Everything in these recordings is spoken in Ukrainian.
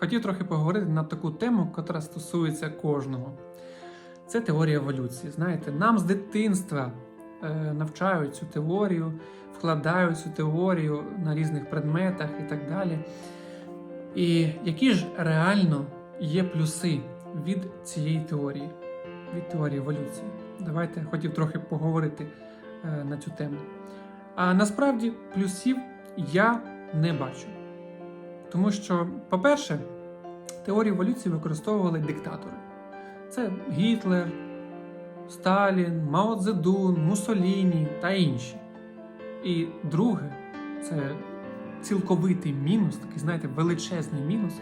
хотів трохи поговорити на таку тему, яка стосується кожного. Це теорія еволюції. Знаєте, нам з дитинства е, навчають цю теорію, вкладають цю теорію на різних предметах і так далі. І які ж реально є плюси від цієї теорії, від теорії еволюції? Давайте хотів трохи поговорити е, на цю тему. А насправді плюсів я не бачу. Тому що, по-перше, теорію еволюції використовували диктатори. Це Гітлер, Сталін, Мао Цзедун, Муссоліні та інші. І друге, це цілковитий мінус, такий, знаєте, величезний мінус.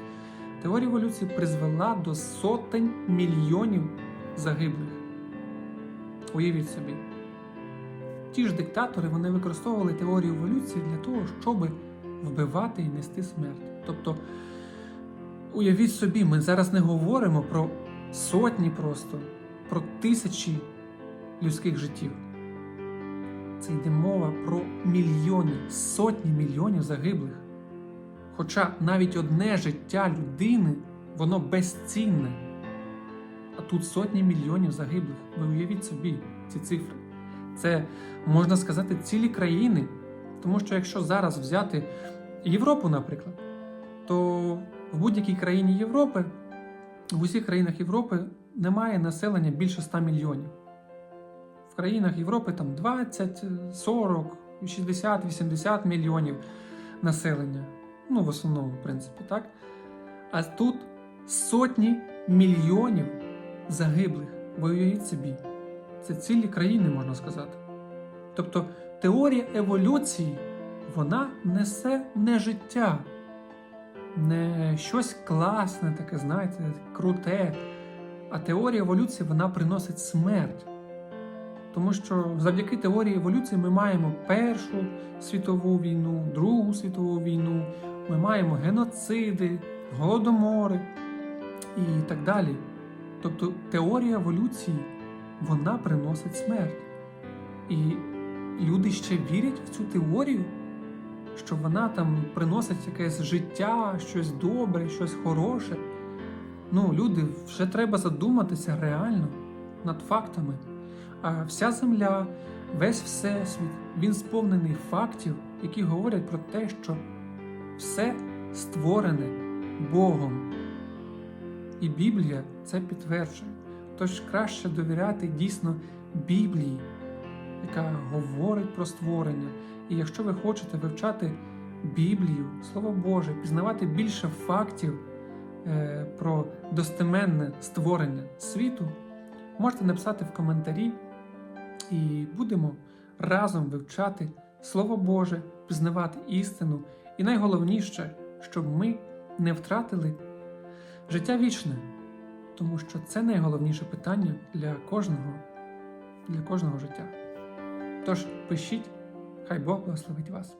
Теорія еволюції призвела до сотень мільйонів загиблих. Уявіть собі. Ті ж диктатори вони використовували теорію еволюції для того, щоб вбивати і нести смерть. Тобто, уявіть собі, ми зараз не говоримо про сотні просто, про тисячі людських життів. Це йде мова про мільйони, сотні мільйонів загиблих. Хоча навіть одне життя людини, воно безцінне. А тут сотні мільйонів загиблих. Ви уявіть собі ці цифри. Це можна сказати цілі країни. Тому що якщо зараз взяти Європу, наприклад, то в будь-якій країні Європи, в усіх країнах Європи немає населення більше 100 мільйонів. В країнах Європи там 20, 40, 60, 80 мільйонів населення. Ну, в основному, в принципі, так. А тут сотні мільйонів загиблих. Уявіть собі. Це цілі країни, можна сказати. Тобто теорія еволюції вона несе не життя, не щось класне, таке, знаєте, круте. А теорія еволюції вона приносить смерть. Тому що завдяки теорії еволюції ми маємо Першу світову війну, Другу світову війну, ми маємо геноциди, голодомори і так далі. Тобто теорія еволюції вона приносить смерть. І люди ще вірять в цю теорію, що вона там приносить якесь життя, щось добре, щось хороше. Ну, люди, вже треба задуматися реально над фактами. А вся земля, весь всесвіт, він сповнений фактів, які говорять про те, що все створене Богом. І Біблія це підтверджує. Тож краще довіряти дійсно Біблії, яка говорить про створення. І якщо ви хочете вивчати Біблію, Слово Боже, пізнавати більше фактів е, про достеменне створення світу, можете написати в коментарі, і будемо разом вивчати Слово Боже, пізнавати істину. І найголовніше, щоб ми не втратили життя вічне, тому що це найголовніше питання для кожного, для кожного життя. Тож пишіть, хай Бог благословить вас.